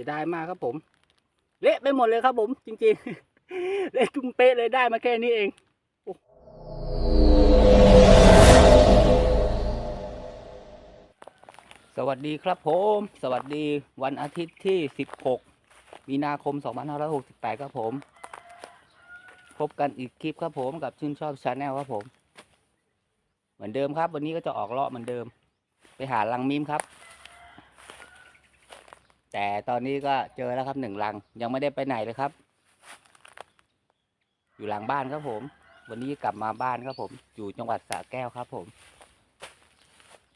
สียดายมากครับผม เละไปหมดเลยครับผมจริงๆ เละตุ้มเป๊ะเลยได้มาแค่นี้เองอสวัสดีครับผม สวัสดีวันอาทิตย์ที่ 16 มีนาคม 2568 ครับผม พบกันอีกคลิปครับผมกับชื่นชอบชาแนลครับผม เหมือนเดิมครับ วันนี้ก็จะออกเลาะเหมือนเดิม ไปหาลังมิมครับ แต่ตอนนี้ก็เจอแล้วครับหนึ่งลังยังไม่ได้ไปไหนเลยครับ อยู่หลังบ้านครับผม วันนี้กลับมาบ้านครับผม อยู่จังหวัดสระแก้วครับ ผม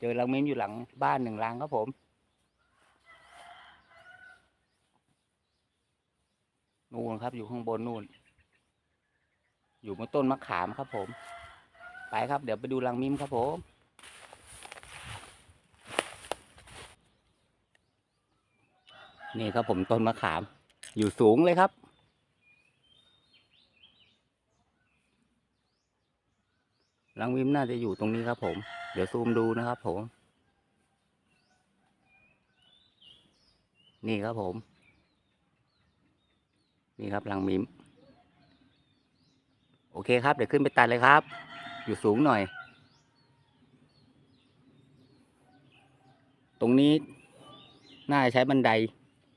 เจอลังมิมอยู่หลังบ้านหนึ่งลังครับผม นู่นครับอยู่ข้างบนนู่น อยู่บนต้นมะขามครับผม ไปครับ เดี๋ยวไปดูลังมิมครับผม นี่ครับผมต้นมะขาม อยู่สูงเลยครับ ลังมิมน่าจะอยู่ตรงนี้ครับผม เดี๋ยวซูมดูนะครับผม นี่ครับผม นี่ครับลังมิม โอเคครับ เดี๋ยวขึ้นไปตัดเลยครับ อยู่สูงหน่อย ตรงนี้น่าจะใช้บันได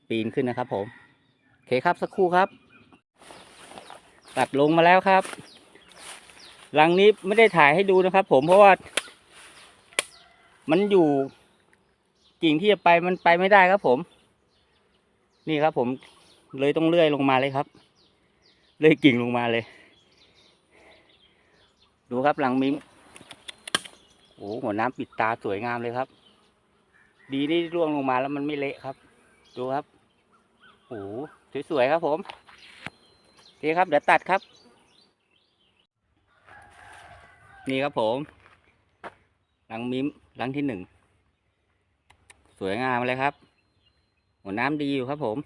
ปีนขึ้นนะครับ ผมโอเคครับสักครู่ครับตัดลงมาแล้วครับหลังนี้ไม่ได้ถ่ายให้ดูนะครับ ผมเพราะว่า มันอยู่กิ่งที่จะไปมันไปไม่ได้ครับ ผม นี่ครับ ผมเลยต้องเลื่อยลงมาเลยครับ เลื่อยกิ่งลงมาเลย ดูครับหลังมิมโอ้โหหัวน้ำปิดตาสวยงามเลยครับ ดีนี่ร่วงลงมาแล้วมันไม่เละครับ ดูครับ โอ้สวยๆครับผมโอเคครับ เดี๋ยวตัดครับ นี่ครับผมหลังมิมหลังที่หนึ่ง สวยงามเลยครับหัวน้ำดีอยู่ครับผม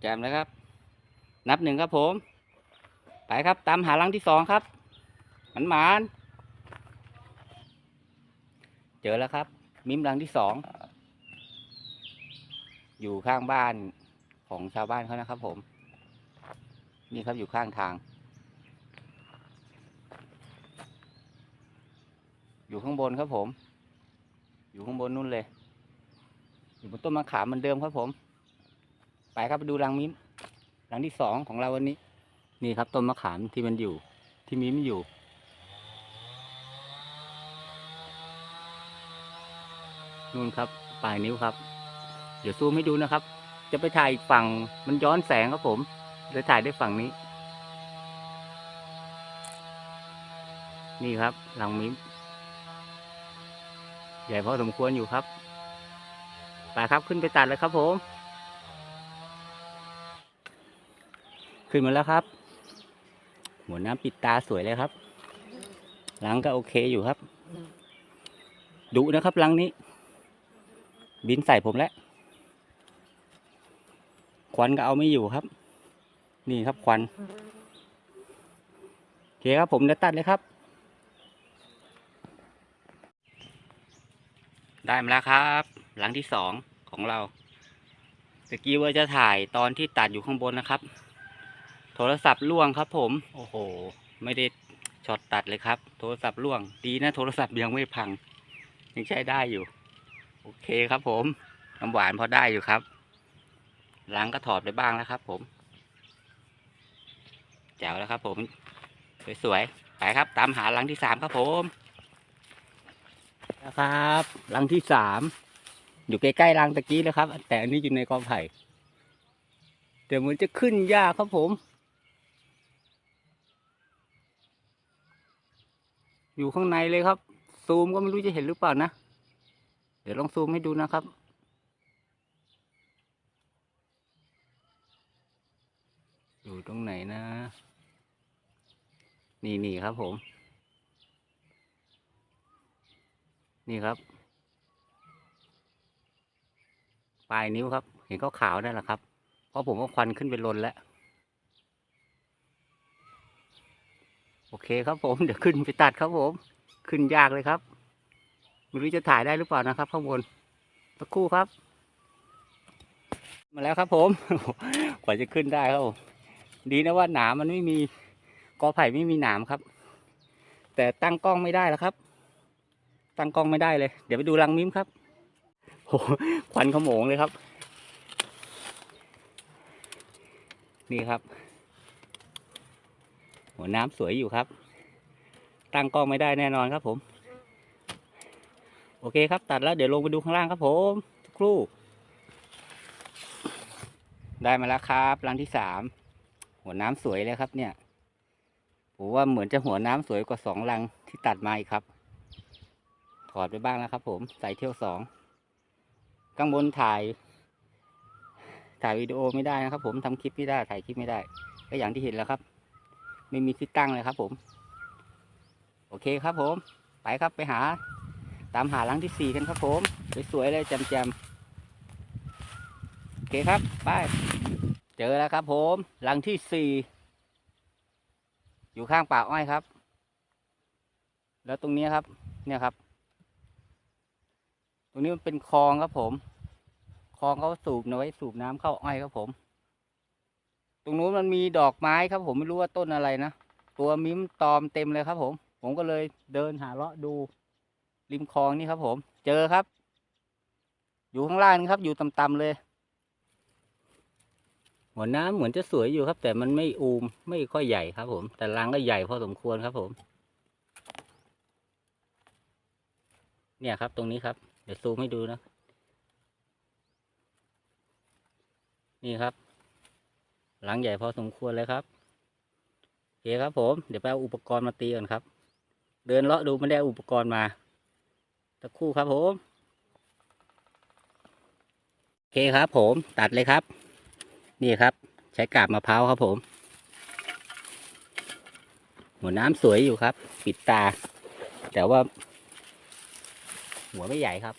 แจมเลยครับ นับหนึ่งครับผม ไปครับ ตามหาหลังที่สองครับหมันหมานเจอแล้วครับ มิมหลังที่สอง อยู่ข้างบ้านของชาวบ้านเขานะครับ ผม นี่ครับอยู่ข้างทาง อยู่ข้างบนครับผม อยู่ข้างบนนู่นเลย อยู่บนต้นมะขามเหมือนเดิมครับผม ไปครับไปดูรังมิมหลังที่สองของเราวันนี้ นี่ครับต้นมะขามที่มันอยู่ ที่มิ้มอยู่นู่นครับปลายนิ้วครับ เดี๋ยวซูมให้ดูนะครับ จะไปถ่ายอีกฝั่งมันย้อนแสงครับผมเลยถ่ายได้ฝั่งนี้ นี่ครับ หลังมิมใหญ่พอสมควรอยู่ครับไปครับขึ้นไปตัดเลยครับผม ขึ้นมาแล้วครับ หัวน้ำปิดตาสวยเลยครับหลังก็โอเคอยู่ครับดุนะครับหลังนี้ บินใส่ผมแล้ว ควันก็เอาไม่อยู่ครับ นี่ครับควันโอเคครับผมจะตัดเลยครับ ได้มาแล้วครับ หลังที่สองของเราตะกี้ว่าจะถ่ายตอนที่ตัดอยู่ข้างบนนะครับ โทรศัพท์ล่วงครับ ผม โอ้โห ไม่ได้ช็อตตัดเลยครับ โทรศัพท์ล่วง ดีนะ โทรศัพท์ยังไม่พัง ยังใช้ได้อยู่ โอเคครับผมน้ำหวานพอได้อยู่ครับ ล้างก็ถอดไปบ้างแล้วครับผมแจ๋วแล้วครับผมสวยๆไปครับ ตามหาหลังที่สามครับผมนะครับหลังที่สามอยู่ใกล้ๆรังตะกี้เลยครับ แต่อันนี้อยู่ในกอไผ่แต่มันจะขึ้นยากครับผม อยู่ข้างในเลยครับ ซูมก็ไม่รู้จะเห็นหรือเปล่านะ เดี๋ยวลองซูมให้ดูนะครับ อยู่ตรงไหนนะ นี่นี่ครับผม นี่ครับ ปลายนิ้วครับ เห็นขาวๆนั่นแหละครับ เพราะผมก็ควันขึ้นไปลนแล้ว โอเคครับผม เดี๋ยวขึ้นไปตัดครับผม ขึ้นยากเลยครับไม่รู้จะถ่ายได้หรือเปล่านะครับ ข้างบนสักครู่ครับ มาแล้วครับผมกว่าจะขึ้นได้ครับผม ดีนะว่าหนามมันไม่มีกอไผ่ไม่มีหนามครับ แต่ตั้งกล้องไม่ได้แล้วครับ ตั้งกล้องไม่ได้เลย เดี๋ยวไปดูรังมิ้มครับโอ้โหควันขโมงเลยครับ นี่ครับหัวน้ำสวยอยู่ครับ ตั้งกล้องไม่ได้แน่นอนครับผม โอเคครับตัดแล้วเดี๋ยวลงไปดูข้างล่างครับผมสักครู่ ได้มาแล้วครับรังที่สาม หัวน้ำสวยเลยครับเนี่ยผมว่าเหมือนจะหัวน้ำสวยกว่าสองรังที่ตัดมาอีกครับ ถอดไปบ้างแล้วครับ ผมใส่เที่ยวสองข้างบนถ่าย ถ่ายวิดีโอไม่ได้นะครับ ผมทำคลิปไม่ได้ถ่ายคลิปไม่ได้ ก็อย่างที่เห็นแล้วครับ ไม่มีที่ตั้งเลยครับ ผม โอเคครับ ผม ไปครับไปหา ตามหารังที่สี่กันครับ ผมสวยๆเลยแจ่มๆโอเคครับ ไป เจอแล้วครับผมรังที่สี่อยู่ข้างป่าอ้อยครับ แล้วตรงนี้ครับ เนี่ยครับ ตรงนี้มันเป็นคลองครับผม คลองเขาสูบเอาไว้สูบน้ำเข้าอ้อยครับผม ตรงนู้นมันมีดอกไม้ครับ ผมไม่รู้ว่าต้นอะไรนะตัวมิ้มตอมเต็มเลยครับ ผม ผมก็เลยเดินหาเลาะดู ริมคลองนี่ครับ ผม เจอครับ อยู่ข้างล่างครับ อยู่ต่ำๆเลย หัวน้ำเหมือนจะสวยอยู่ครับ แต่มันไม่อูมไม่ค่อยใหญ่ครับ ผม แต่รังก็ใหญ่พอสมควรครับผม เนี่ยครับตรงนี้ครับ เดี๋ยวซูมให้ดูนะ นี่ครับหลังใหญ่พอสมควรเลยครับโอเคครับผมเดี๋ยวไปเอาอุปกรณ์มาตีก่อนครับ เดินเลาะดูไม่ได้อาอุปกรณ์มาสักครู่ครับผมโอเคครับผมตัดเลยครับ นี่ครับ ใช้กาบมะพร้าวครับผม หัวน้ำสวยอยู่ครับ ปิดตา แต่ว่า หัวไม่ใหญ่ครับ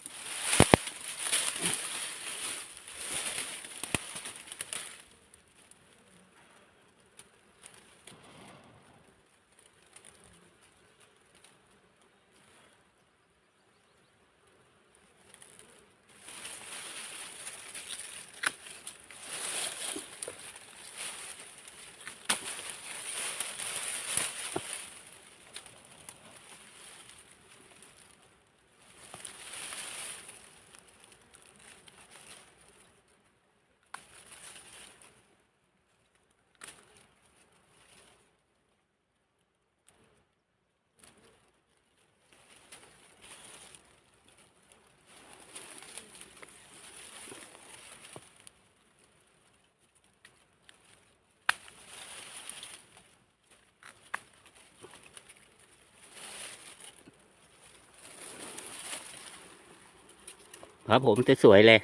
ครับผมจะสวยเลย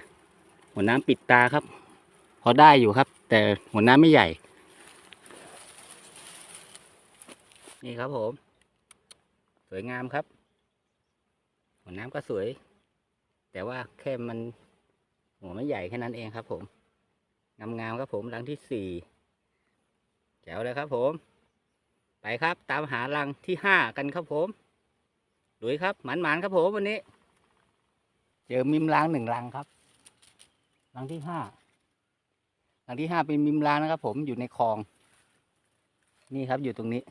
หัวน้ำปิดตาครับ พอได้อยู่ครับ แต่หัวน้ำไม่ใหญ่ นี่ครับผม สวยงามครับ หัวน้ำก็สวย แต่ว่าแค่มัน หัวไม่ใหญ่แค่นั้นเองครับ ผมงามๆครับผมรังที่สี่แจ๋วเลยครับผม ไปครับ ตามหารังที่ห้ากันครับผมดุยครับหมันๆครับผมวันนี้ เจอมิมล้างหนึ่งรังครับรังที่ห้ารังที่ห้าเป็นมิมล้างนะครับ ผมอยู่ในคลอง นี่ครับอยู่ตรงนี้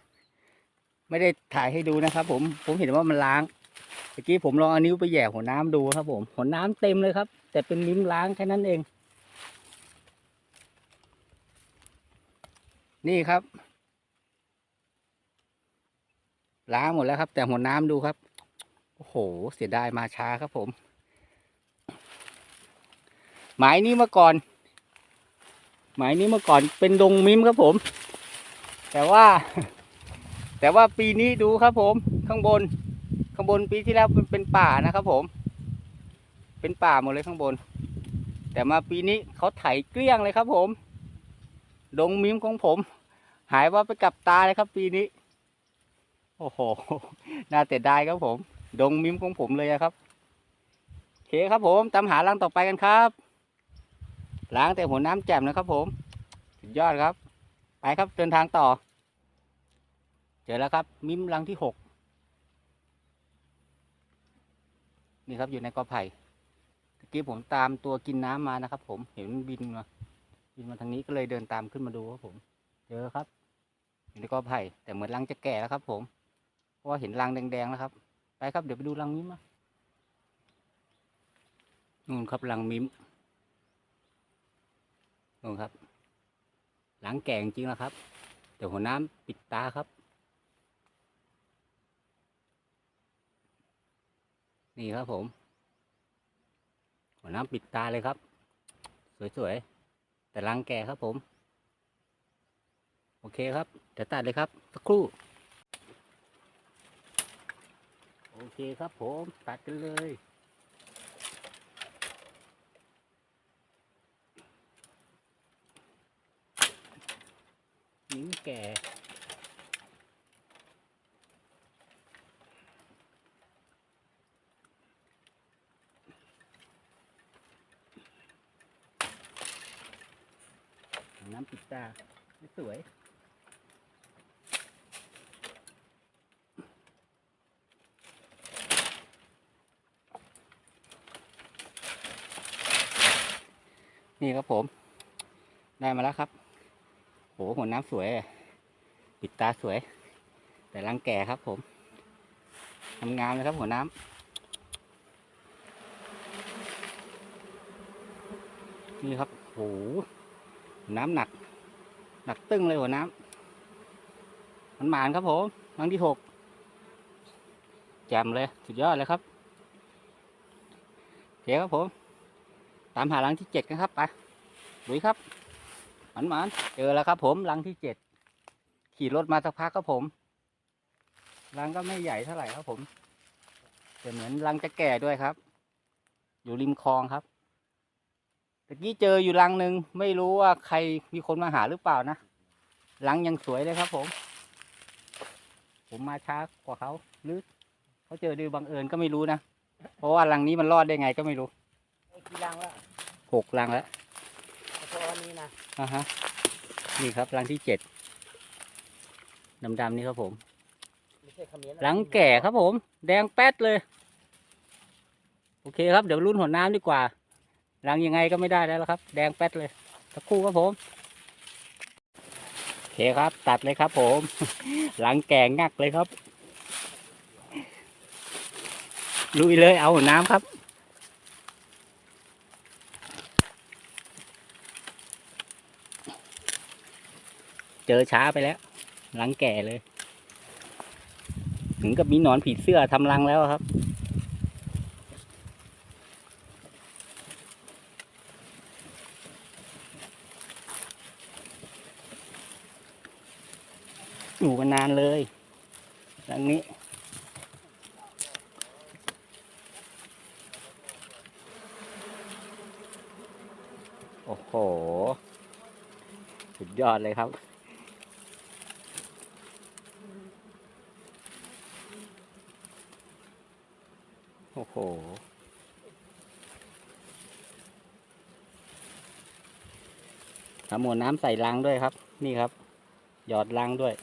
ไม่ได้ถ่ายให้ดูนะครับ ผมผมเห็นว่ามันล้างเมื่อกี้ผมลองเอานิ้วไปแหย่หัวน้ำดูครับ ผมหัวน้ำเต็มเลยครับ แต่เป็นมิมล้างแค่นั้นเอง นี่ครับล้างหมดแล้วครับ แต่หัวน้ำดูครับโอ้โห เสียดายมาช้าครับผม หมายนี้มื่อก่อน หมายนี้มื่อก่อนเป็นดงมิมครับผม แต่ว่า แต่ว่าปีนี้ดูครับผม ข้างบน ข้างบนปีที่แล้วเป็นเป็นป่านะครับผม เป็นป่าหมดเลยข้างบน แต่มาปีนี้เขาไถเกลี้ยงเลยครับผม ดงมิมของผม หายว่าไปกับตาเลยครับ ปีนี้ โอ้โห น่าเสียดายครับผม ดงมิมของผมเลยอะครับโอเคครับผม ตามหารังต่อไปกันครับ ล้างแต่หัวน้ำแจ่มนะครับผมสุดยอดครับ ไปครับเดินทางต่อ เจอแล้วครับ มิมรังที่หกนี่ครับอยู่ในกอไผ่ตะกี้กี้ผมตามตัวกินน้ำมานะครับ ผมเห็นบินมาบินมาทางนี้ก็เลยเดินตามขึ้นมาดูครับผม เจอครับอยู่ในกอไผ่แต่เหมือนรังจะแก่แล้วครับ ผมเพราะว่าเห็นรังแดงๆแล้วครับ ไปครับเดี๋ยวไปดูรังมิมมานู่นครับรังมิ้ม นู่ครับรังแก่จริงๆแล้วครับ เดี๋ยวหัวน้ำปิดตาครับ นี่ครับผม หัวน้ำปิดตาเลยครับ สวยๆ แต่รังแก่ครับผม โอเคครับเดี๋ยวตัดเลยครับ สักครู่ โอเคครับผม ตัดกันเลย นิ้งแก่ น้ำปิดตาสวยนี่ครับผม ได้มาแล้วครับ โหหัวน้ำสวย ปิดตาสวย แต่รังแก่ครับผมทำงามเลยครับหัวน้ำนี่ครับโหน้ำหนัก หนักตึ้งเลยหัวน้ำมันหมานครับผมรังที่หกแจ่มเลย สุดยอดเลยครับโอเคครับผม ตามหารังที่เจ็ดกันครับไปลุยครับ หมันหมานเจอแล้วครับผมรังที่เจ็ดขี่รถมาสักพักครับผมรังก็ไม่ใหญ่เท่าไหร่ครับผมแต่เหมือนรังจะแก่ด้วยครับ อยู่ริมคลองครับตะกี้เจออยู่รังหนึ่งไม่รู้ว่าใครมีคนมาหาหรือเปล่านะรังยังสวยเลยครับผม ผมมาช้ากว่าเขาหรือเขาเจอโดยบังเอิญก็ไม่รู้นะเพราะว่ารังนี้มันรอดได้ไงก็ไม่รู้กี่รังแล้วหกรังแล้ว อันนี้นะอ่าฮะ นี่ครับรังที่เจ็ดดำๆนี่ครับผม ไม่ใช่เขมิ้นนะรังแก่ครับผม แดงแป๊ดเลย โอเคครับ เดี๋ยวรุ่นหัวน้ำดีกว่า รังยังไงก็ไม่ได้แล้วครับ แดงแป๊ดเลยสักครู่ครับผม โอเคครับ ตัดเลยครับผม รังแก่งักเลยครับ ลุยเลยเอาหัวน้ำครับ เจอช้าไปแล้วรังแก่เลย ถึงกับมีหนอนผีเสื้อทำรังแล้วครับ อยู่กันนานเลยรังนี้โอ้โห สุดยอดเลยครับ โอ้โหทำหมวน้ำใส่ลังด้วยครับ นี่ครับ หยอดลังด้วย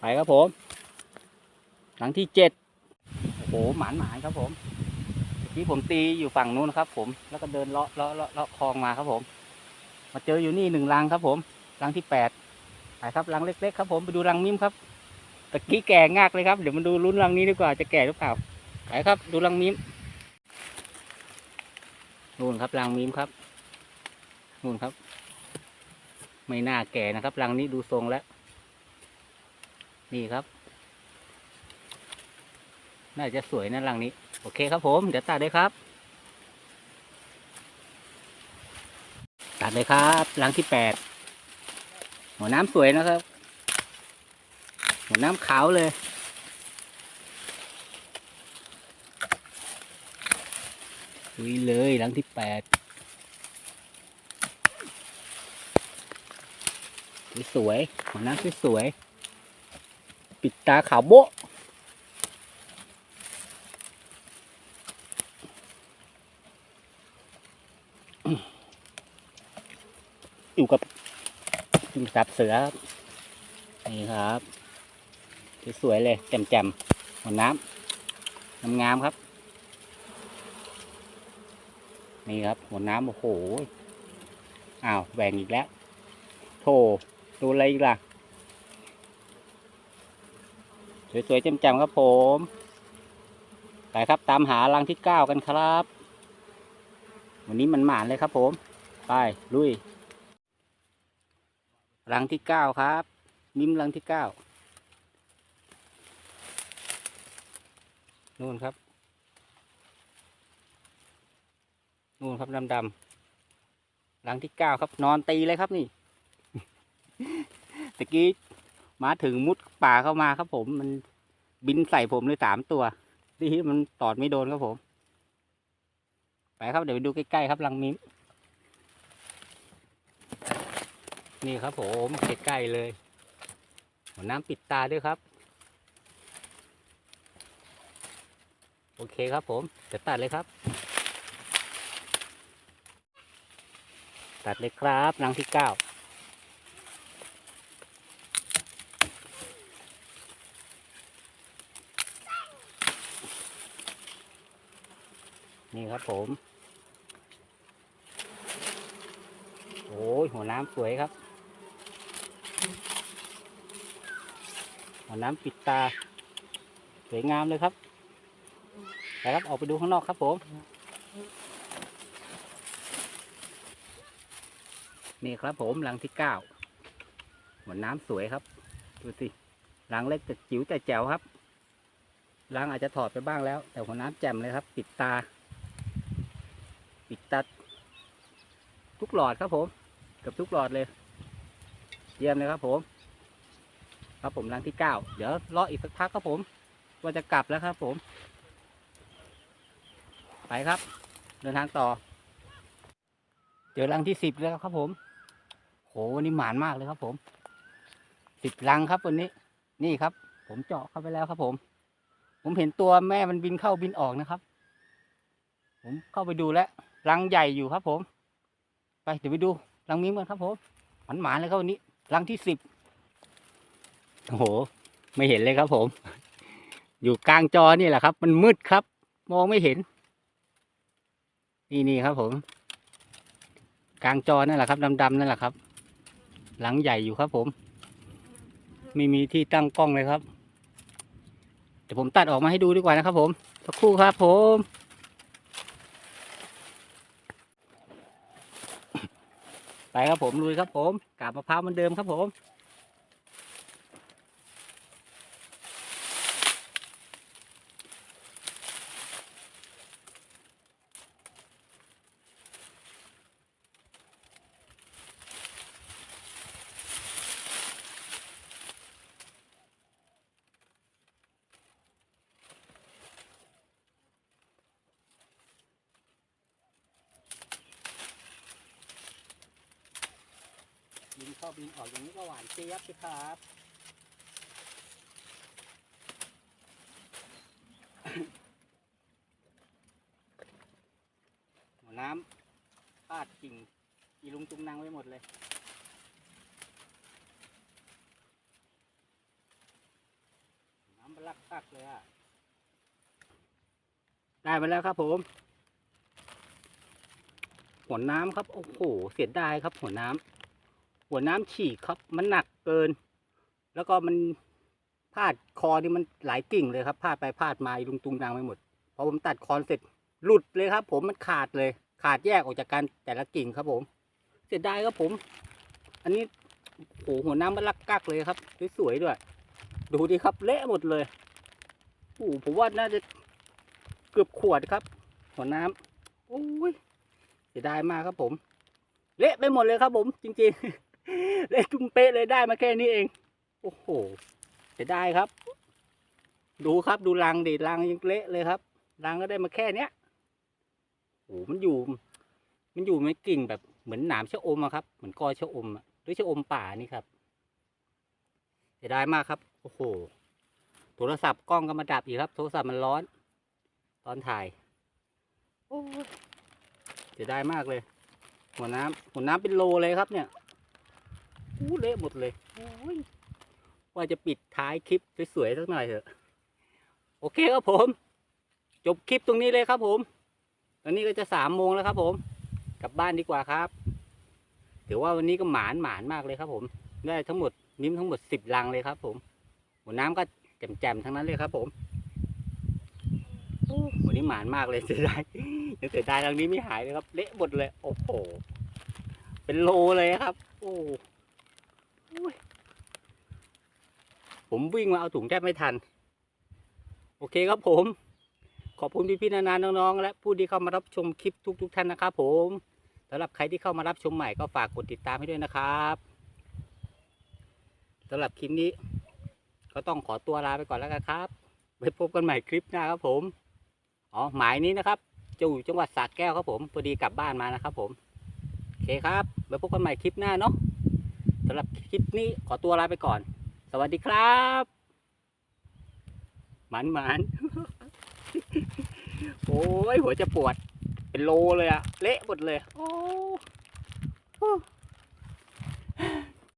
ไปครับผม หลังที่เจ็ดโอ้โหหมานหมานครับผมเมื่อกี้ผมตีอยู่ฝั่งนู้นครับ ผม แล้วก็เดินเลาะเลาะเลาะเลาะคลองมาครับผม มาเจออยู่นี่หนึ่งรังครับผมรังที่แปดไปครับรังเล็ก ๆ ครับผม ไปดูรังมิมครับ ตะกี้แก่งากเลยครับ เดี๋ยวมาดูลุ้นรังนี้ดีกว่าจะแก่หรือเปล่าไปครับ ดูรังมิมนู่นครับรังมิมครับนู่นครับ ไม่น่าแก่นะครับรังนี้ดูทรงแล้ว นี่ครับ น่าจะสวยนะรังนี้ โอเคครับผม เดี๋ยวตัดเลยครับ ตัดเลยครับรังที่แปดหัวน้ำสวยนะครับ เหัวน้ำขาวเลย ลุยเลยหลังที่แปดสวยๆหัวน้ำสวยๆปิดตาขาวโบ๊ะอยู่กับกินสับเสือนี่ครับ สวยๆเลยแจ่มๆหัวหัวน้ำงามๆครับ นี่ครับ หัวน้ำโอ้โหอ้าวแหว่งอีกแล้วโธ่ดูอะไรอีกล่ะ สวยๆแจำๆครับผมไปครับตามหารังที่เก้ากันครับ วันนี้มันหมานเลยครับผม ไปลุยรังที่เก้าครับมิ้มรังที่เก้า นู่นครับ นู่นครับดำๆรังที่เก้าครับ นอนตีเลยครับนี่ตะกี้มาถึงมุดป่าเข้ามาครับ ผมมันบินใส่ผมเลยสามตัวนี่มันตอดไม่โดนครับผม ไปครับเดี๋ยวไปดูใกล้ๆครับรังมิ้มนี่ครับผมใกล้ๆเลยหัวน้ำปิดตาด้วยครับ โอ เคครับผมจะตัดเลยครับ ตัดเลยครับรังที่เก้านี่ครับผม โอ้ยหัวน้ำสวยครับ หัวน้ำปิดตา สวยงามเลยครับ ไปครับออกไปดูข้างนอกครับผมนี่ครับผมรังที่เก้าหัวน้ำสวยครับ ดูสิรังเล็กแต่จิ๋วแต่แจ๋วครับรังอาจจะถอดไปบ้างแล้ว แต่หัวน้ำแจ่มเลยครับ ปิดตา ปิดตาทุกหลอดครับผม กับทุกหลอดเลย เยี่ยมเลยครับผม ครับผมรังที่เก้าเดี๋ยวรออีกสักพักครับผม ว่าจะกลับแล้วครับผม ไปครับ เดินทางต่อ เจอรังที่สิบแล้วครับผมโหวันนี้หมานมากเลยครับ ผมสิบรังครับวันนี้ นี่ครับ ผมเจาะเข้าไปแล้วครับ ผม ผมเห็นตัวแม่มันบินเข้าบินออกนะครับ ผมเข้าไปดูแล้วรังใหญ่อยู่ครับ ผม ไปเดี๋ยวไปดูรังมิ้มกันครับผมหมันหมานเลยครับวันนี้รังที่สิบโอ้โห ไม่เห็นเลยครับผม อยู่กลางจอนี่แหละครับ มันมืดครับ มองไม่เห็น นี่นี่ครับผม กลางจอนั่นแหละครับดำๆนั่นแหละครับ หลังใหญ่อยู่ครับผม ไม่มีที่ตั้งกล้องเลยครับเดี๋ยวผมตัดออกมาให้ดูดีกว่านะครับ ผมสักครู่ครับ ผมไปครับผมลุยครับผมกาบมะพร้าวเหมือนเดิมครับผม บินเข้าบินออกอย่างนี้ก็หวานเจี๊ยบสิครับ หัวน้ำพาดกิ่งอีลุงตุงนางไว้หมดเลยน้ำมันลักปักเลยอะ ได้มาแล้วครับผมหัวน้ำครับ โอ้โห เสียดายครับหัวน้ำ หัวน้ำฉีกครับ มันหนักเกิน แล้วก็มันพาดคอนี่มันหลายกิ่งเลยครับพาดไปพาดมาลุงตุงนางไปหมดพอผมตัดคอนเสร็จหลุดเลยครับ ผมมันขาดเลย ขาดแยกออกจากกันแต่ละกิ่งครับผม เสียดายครับผม อันนี้โอ้โหหัวน้ำมันลักกักเลยครับสวยๆด้วย ดูดิครับเละหมดเลยโอ้ผมว่าน่าจะเกือบขวดครับ หัวน้ำโอ้ยเสียดายมากครับผม เละไปหมดเลยครับผม จริงๆ เละจุ้มเป๊ะเลยได้มาแค่นี้เอง โอ้โหเสียดายครับ ดูครับดูรังดิรังยังเละเลยครับรังก็ได้มาแค่เนี้ยโอ้โหมันอยู่ มันอยู่ในกิ่งแบบเหมือนหนามชะอมอะครับ เหมือนกอชะอมอะหรือชะอมป่านี่ครับเสียดายมากครับ โอ้โห โทรศัพท์กล้องก็มาดับอีกครับ โทรศัพท์มันร้อน ตอนถ่าย โอ้เสียดายมากเลย หัวน้ำหัวน้ำเป็นโลเลยครับเนี่ย อู้เละหมดเลยโอ้ยว่าจะปิดท้ายคลิปสวยๆสักหน่อยเถอะ โอเคครับผม จบคลิปตรงนี้เลยครับผม ตอนนี้ก็จะสามโมงแล้วครับผม กลับบ้านดีกว่าครับถือว่าวันนี้ก็หมานหมานมากเลยครับ ผม ได้ทั้งหมดนิ้มทั้งหมดสิบลังเลยครับ ผมหัวน้ำก็แจ่มๆทั้งนั้นเลยครับ ผมโอ้วันนี้หมานมากเลยเสียดายยังเสียดายรังนี้ไม่หายเลยครับ เละหมดเลย โอ้โห เป็นโลเลยครับ โอ้โอ้ย ผมวิ่งมาเอาถุงแทบไม่ทัน โอเคครับผม ขอบคุณพี่ๆนานาน้องๆ และผู้ที่เข้ามารับชมคลิปทุกๆท่านนะครับผมสำหรับใครที่เข้ามารับชมใหม่ก็ฝากกดติดตามให้ด้วยนะครับสำหรับคลิปนี้ ก็ต้องขอตัวลาไปก่อนแล้วกันครับไว้พบกันใหม่คลิปหน้าครับผม อ๋อ หมายนี้นะครับจะอยู่จังหวัดสระแก้วครับผมพอดีกลับบ้านมานะครับผม โอเคครับไว้พบกันใหม่คลิปหน้าเนาะ สำหรับคลิปนี้ขอตัวลาไปก่อน สวัสดีครับหมันหมันโอ้ยหัวจะปวด เป็นโลเลยอะเละหมดเลย โอ้